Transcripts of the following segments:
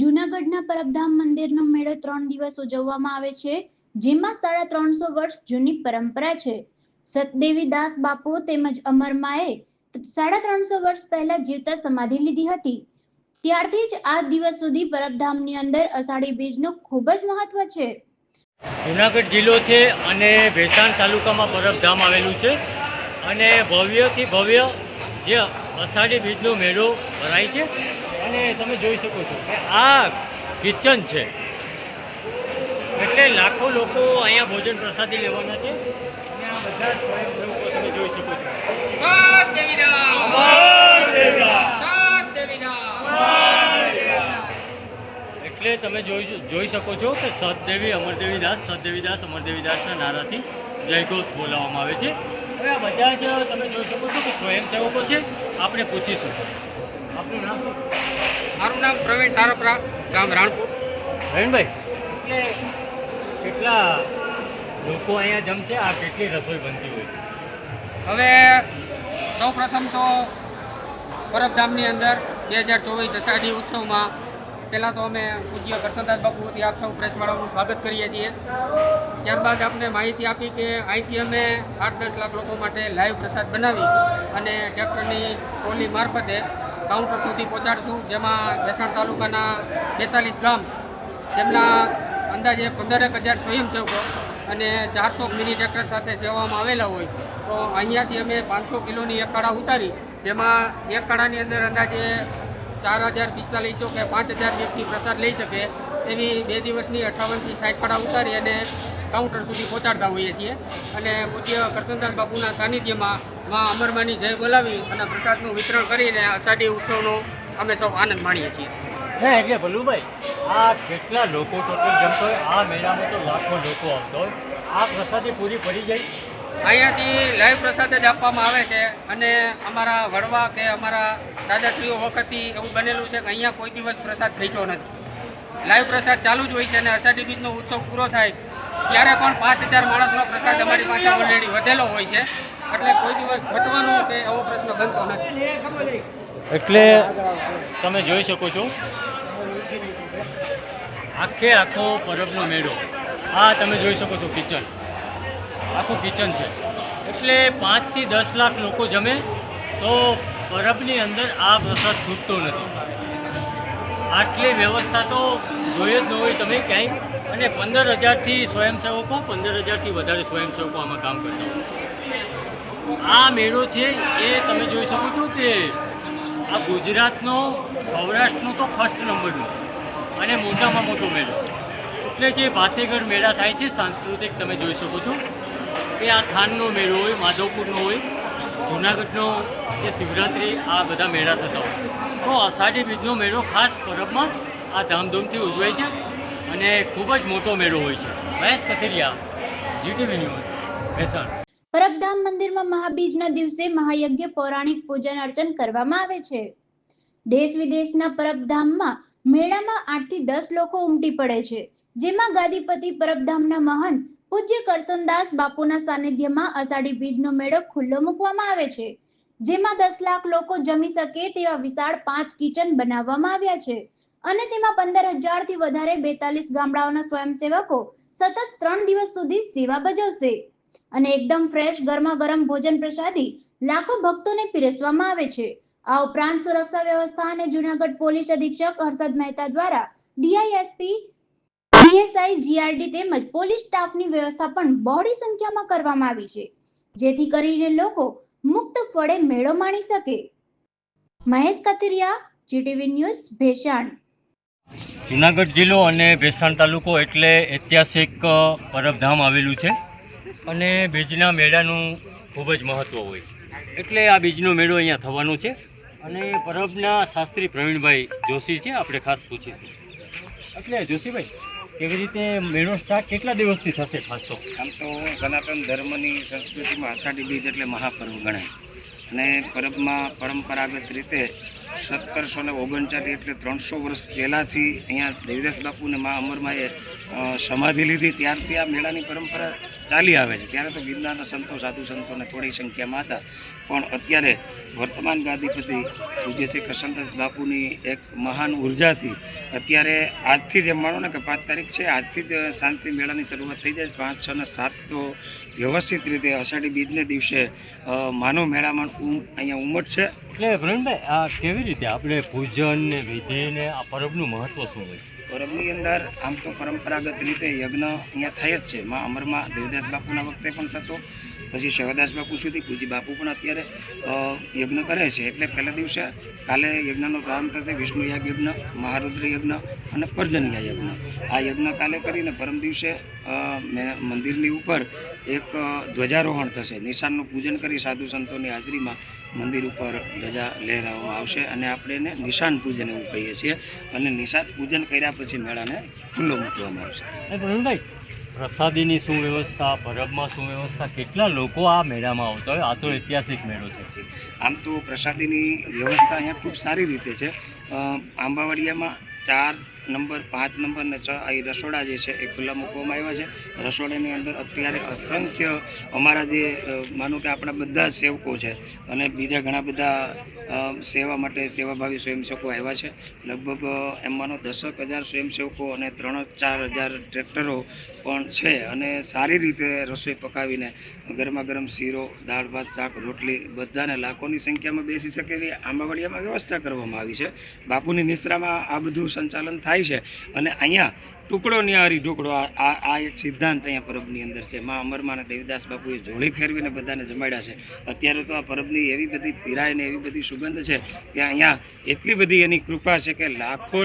જૂનાગઢના પરબધામ મંદિરનો મેળો ત્રણ દિવસ ઉજવવામાં આવે છે, જેમાં સાડા ત્રણસો વર્ષ જૂની પરંપરા છે. સતદેવી દાસ બાપુ તેમજ અમરમાએ સાડા ત્રણસો વર્ષ પહેલા જીવતા સમાધિ લીધી હતી. ત્યારથી જ આ દિવસ સુધી પરબધામની અંદર અષાઢી બીજનું ખૂબ જ મહત્વ છે. જુનાગઢ જિલ્લો છે અને ભેસાણ તાલુકામાં પરબધામ આવેલું છે અને ભવ્યથી ભવ્ય જે અષાઢી બીજનો મેળો ભરાય છે અને તમે જોઈ શકો છો કે આ કિચન છે. એટલે લાખો લોકો અહીંયા ભોજન પ્રસાદી લેવાના છે. અને આ બધા સ્વયંસેવકો તમે જોઈ શકો છો. એટલે તમે જોઈ જોઈ શકો છો કે સતદેવી અમરદેવી દાસ સતદેવી દાસ અમરદેવી દાસના નારાથી જયઘોષ બોલાવવામાં આવે છે. હવે આ બધા જ તમે જોઈ શકો છો કે સ્વયંસેવકો છે. આપણે પૂછીશું. આપનું નામ શું મારું નામ પ્રવીણ તારપરા ગામ રાણપુર. પ્રવીણભાઈ એટલે કેટલા લોકો અહીંયા જમશે આ કેટલી રસોઈ બનતી હોય હવે સૌ પ્રથમ તો પરબધામની અંદર બે હજાર ચોવીસ અષાઢી ઉત્સવમાં પહેલાં તો અમે પૂજ્ય કરશનદાસ બાપુથી આપ સૌ પ્રેસવાળાનું સ્વાગત કરીએ છીએ. ત્યારબાદ આપને માહિતી આપી કે અહીંથી અમે આઠ દસ લાખ લોકો માટે લાઈવ પ્રસાદ બનાવી અને ટ્રેક્ટરની ટ્રોલી મારફતે કાઉન્ટર સુધી પહોંચાડશું, જેમાં ભેસાણ તાલુકાના બેતાલીસ ગામ, તેમના અંદાજે પંદરેક હજાર સ્વયંસેવકો અને ચારસો મિની ટ્રેક્ટર સાથે સેવામાં આવેલા હોય. તો અહીંયાથી અમે પાંચસો કિલોની એક કાળા ઉતારી, જેમાં એક કાળાની અંદર અંદાજે ચાર હજાર પિસ્તાલીસો કે પાંચ હજાર વ્યક્તિ પ્રસાદ લઈ શકે એવી બે દિવસની અઠાવનથી સાઠ કડા ઉતારી અને કાઉન્ટર સુધી પહોંચાડતા હોઈએ છીએ. અને પૂજ્ય કરસનદાસ બાપુના સાનિધ્યમાં માં અમરમાની જય બોલાવી અને પ્રસાદનું વિતરણ કરીને અષાઢી ઉત્સવનો અમે સૌ આનંદ માણીએ છીએ. ના, એટલે ભલુભાઈ, આ કેટલા લોકો ટોટલ જમતો હોય આ મેળામાં તો લાખો લોકો આવતો હોય. આ પ્રસાદી પૂરી પડી જાય. અહીંયાથી લાઈવ પ્રસાદ જ આપવામાં આવે છે અને અમારા વડવા કે અમારા દાદાશ્રીઓ વખતથી એવું બનેલું છે કે અહીંયા કોઈ દિવસ પ્રસાદ ખેંચ્યો નથી. લાઈવ પ્રસાદ ચાલુ જ હોય છે અને અષાઢી બીજનો ઉત્સવ પૂરો થાય ત્યારે પણ પાંચ હજાર માણસનો પ્રસાદ અમારી પાસે ઓલરેડી વધેલો હોય છે. એટલે કોઈ દિવસ ઘટવાનો કે એવો પ્રશ્ન બનતો નથી. એટલે તમે જોઈ શકો છો. આખે આખો પરબનો મેળો. આ તમે જોઈ શકો છો કિચન. આખું કિચન છે. એટલે પાંચથી દસ લાખ લોકો જમે તો પરબની અંદર આ પ્રસાદ ખૂટતો નથી. આટલી વ્યવસ્થા તો જોઈએ જ ન હોય તમે ક્યાંય. અને પંદર હજારથી સ્વયંસેવકો, પંદર હજારથી વધારે સ્વયંસેવકો આમાં કામ કરતા હોય. આ મેળો છે એ તમે જોઈ શકો છો કે આ ગુજરાતનો, સૌરાષ્ટ્રનો તો ફર્સ્ટ નંબરનો અને મોટામાં મોટો મેળો. એટલે જે ભાતેગઢ મેળા થાય છે, સાંસ્કૃતિક તમે જોઈ શકો છો. કે આ થાનનો મેળો હોય, માધવપુરનો હોય, જૂનાગઢનો કે શિવરાત્રિ, આ બધા મેળા થતા હોય. તો અષાઢી બીજનો મેળો ખાસ પરબમાં આ ધામધૂમથી ઉજવાય છે અને ખૂબ જ મોટો મેળો હોય છે. Mahesh Kathiriya GTV news Bhesan. પરબધામ મંદિરમાં મહાબીજના દિવસે મહાયજ્ઞ, પૌરાણિક પૂજન, અર્ચન કરવામાં આવે છે. દેશ વિદેશના પરબધામમાં મેળામાં આઠથી દસ લોકો ઉમટી પડે છે, જેમાં ગાદીપતિ પરબધામના મહંત પૂજ્ય કરસનદાસ બાપુના સાનિધ્યમાં અષાઢી બીજનો મેળો ખુલ્લો મૂકવામાં આવે છે, જેમાં દસ લાખ લોકો જમી શકે તેવા વિશાળ પાંચ કિચન બનાવવામાં આવ્યા છે અને તેમાં પંદર હજારથી વધારે બેતાલીસ ગામડાઓના સ્વયંસેવકો સતત ત્રણ દિવસ સુધી સેવા બજાવશે અને એકદમ ફ્રેશ ગરમા ગરમ ભોજન પ્રસાદી લાખો ભક્તોને પીરસવામાં આવે છે. આ ઉપરાંત સુરક્ષા વ્યવસ્થા અને જુનાગઢ પોલીસ અધિક્ષક હર્ષદ મહેતા દ્વારા ડીઆઈએસપી પીએસઆઈ જીઆરડી તેમજ પોલીસ સ્ટાફની વ્યવસ્થા પણ બહોળી સંખ્યામાં કરવામાં આવી છે. જેથી કરીને લોકો મુક્ત ફળે મેળો માણી શકે. Mahesh Kathiriya GTV news Bhesan. Junagadh જિલ્લો અને ભેસાણ તાલુકો એટલે ઐતિહાસિક પરબધામ આવેલું છે. અને બીજના મેળાનું ખૂબ જ મહત્ત્વ હોય. એટલે આ બીજનો મેળો અહીંયા થવાનો છે. અને પરબના શાસ્ત્રી પ્રવીણભાઈ જોશી છે, આપણે ખાસ પૂછીશું. એટલે જોશીભાઈ કેવી રીતે મેળો સ્ટાર્ટ કેટલા દિવસથી થશે ખાસ તો આમ તો સનાતન ધર્મની સંસ્કૃતિમાં આષાઢી બીજ એટલે મહાપર્વ ગણાય. અને પરબમાં પરંપરાગત રીતે સત્તરસો ને ઓગણચાલીસ એટલે ત્રણસો વર્ષ પહેલાંથી અહીંયા દેવીદાસ બાપુને મા અમરમાએ સમાધિ લીધી. ત્યારથી આ મેળાની પરંપરા ચાલી આવે છે. ત્યારે તો ગિરનારના સંતો, સાધુ સંતોને થોડી સંખ્યામાં હતા. પણ અત્યારે વર્તમાન ગાંધીપતિ પૂજ્ય શ્રી કૃષ્ણદાસ બાપુની એક મહાન ઉર્જાથી અત્યારે આજથી જ એમ માનો ને કે પાંચ તારીખ છે આજથી જ શાંતિ મેળાની શરૂઆત થઈ જાય પાંચ છ ને સાત તો વ્યવસ્થિત રીતે અષાઢી બીજને દિવસે માનવ મેળામાં અહીંયા ઉમટશે એટલે પ્રવીણભાઈ આ કેવી રીતે આપણે પૂજન ને વિધિ ને આ પર્વનું મહત્વ શું હોય? પરબની અંદર આમ તો પરંપરાગત રીતે યજ્ઞ અહીંયા થાય જ છે. માં અમરમાં દેવદાસ બાપુના વખતે પણ થતો. પછી શિવદાસ બાપુ સુધી પૂજી બાપુ પણ અત્યારે યજ્ઞ કરે છે. એટલે પહેલા દિવસે કાલે યજ્ઞનો પ્રારંભ થશે વિષ્ણુ યાગ યજ્ઞ, મહારુદ્ર યજ્ઞ અને પર્જન્યા યજ્ઞ. આ યજ્ઞ કાલે કરીને પરમ દિવસે મંદિરની ઉપર એક ધ્વજારોહણ થશે. નિશાનનું પૂજન કરી સાધુ સંતોની હાજરીમાં મંદિર ઉપર ધજા લહેરાવવામાં આવશે અને આપણે એને નિશાન પૂજન એવું કહીએ છીએ. અને નિશાન પૂજન કર્યા પછી મેળાને ખુલ્લો મૂકવામાં આવશે. પ્રસાદીની શું વ્યવસ્થા પરબમાં શું વ્યવસ્થા કેટલા લોકો આ મેળામાં આવતા હોય? આ તો ઐતિહાસિક મેળો છે. આમ તો પ્રસાદીની વ્યવસ્થા અહીંયા ખૂબ સારી રીતે છે. આંબાવાડિયામાં ચાર નંબર પાંચ નંબર ને છ આ રસોડા જે છે એ ખુલ્લા મૂકવામાં આવ્યા છે. રસોડાની અંદર અત્યારે અસંખ્ય અમારા જે માનો કે આપણા બધા સેવકો છે અને બીજા ઘણા બધા સેવા માટે સેવાભાવી સ્વયંસેવકો આવ્યા છે. લગભગ અ, એમ માનો દસક હજાર સ્વયંસેવકો અને ત્રણ ચાર હજાર ટ્રેક્ટરો પણ છે અને સારી રીતે રસોઈ પકાવીને ગરમા ગરમ શીરો દાળ ભાત શાક રોટલી બધાને લાખોની સંખ્યામાં બેસી શકે એવી આંબાવાડિયામાં વ્યવસ્થા કરવામાં આવી છે. બાપુની નિશ્રામાં આ બધું સંચાલન થાય છે. અને અહીંયા ટુકડો નિહારી ઢોકળો આ આ એક સિદ્ધાંત અહીંયા પરબની અંદર છે. મા અમરમાં અને દેવદાસ બાપુએ જોડી ફેરવીને બધાને જમાડ્યા છે. અત્યારે તો આ પરબની એવી બધી પીરાય ને એવી બધી સુગંધ છે કે અહીંયા એટલી બધી એની કૃપા છે કે લાખો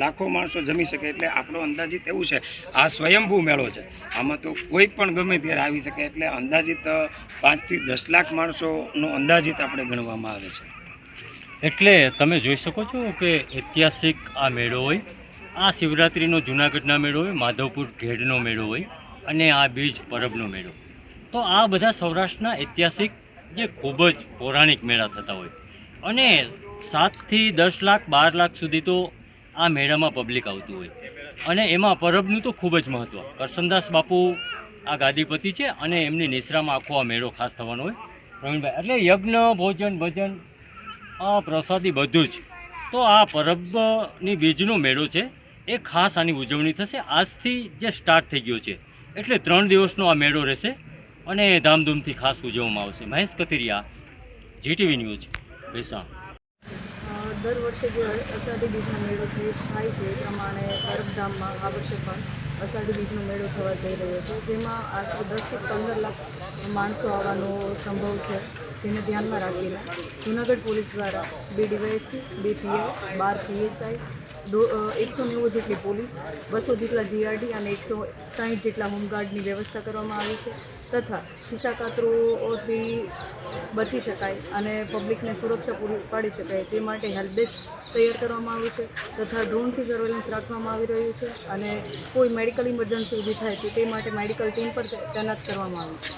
લાખો માણસો જમી શકે એટલે આપણો અંદાજિત એવું છે, આ સ્વયંભૂ મેળો છે. આમાં તો કોઈ પણ ગમે ત્યારે આવી શકે એટલે અંદાજિત પાંચથી દસ લાખ માણસોનો અંદાજિત આપણે ગણવામાં આવે છે. એટલે તમે જોઈ શકો છો કે ઐતિહાસિક આ મેળો હોય, આ શિવરાત્રિનો જૂનાગઢના મેળો હોય, માધવપુર ઘેડનો મેળો હોય અને આ બીજ પરબનો મેળો. તો આ બધા સૌરાષ્ટ્રના ઐતિહાસિક જે ખૂબ જ પૌરાણિક મેળા થતા હોય. અને સાતથી દસ લાખ, બાર લાખ સુધી તો આ મેળામાં પબ્લિક આવતું હોય. અને એમાં પરબનું તો ખૂબ જ મહત્ત્વ કરસનદાસ બાપુ આ ગાદીપતિ છે અને એમની નિશ્રામાં આખો આ મેળો ખાસ થવાનો હોય. પ્રવીણભાઈ, એટલે યજ્ઞ, ભોજન, ભજન આ પ્રસાદી બધું જ. તો આ પરબની બીજનો મેળો છે, એ ખાસ આની ઉજવણી થશે. આજથી જે સ્ટાર્ટ થઈ ગયો છે, એટલે ત્રણ દિવસનો આ મેળો રહેશે અને ધામધૂમથી ખાસ ઉજવવામાં આવશે. Mahesh Kathiriya GTV news, Bhesan. દર વર્ષે જે અષાઢી બીજનો મેળો થાય છે, એ પ્રમાણે અરબધામમાં આ વર્ષે પણ અષાઢી બીજનો મેળો થવા જઈ રહ્યો છે. જેમાં આશરે દસથી પંદર લાખ માણસો આવવાનો સંભવ છે. જેને ધ્યાનમાં રાખીને જૂનાગઢ પોલીસ દ્વારા બે ડીવાયએસપી બે પીઆઈ, બાર પીએસઆઈ એકસો નેવું જેટલી પોલીસ, બસો જેટલા જીઆરડી અને એકસો સાહીઠ જેટલા હોમગાર્ડની વ્યવસ્થા કરવામાં આવી છે તથા ખિસ્સા કાતરોથી બચી શકાય અને પબ્લિકને સુરક્ષા પૂરી પાડી શકાય તે માટે હેલ્પડેસ્ક તૈયાર કરવામાં આવ્યું છે તથા ડ્રોનથી સર્વેલન્સ રાખવામાં આવી રહ્યું છે અને કોઈ મેડિકલ ઇમરજન્સી ઊભી થાય તો તે માટે મેડિકલ ટીમ પર તૈનાત કરવામાં આવી છે.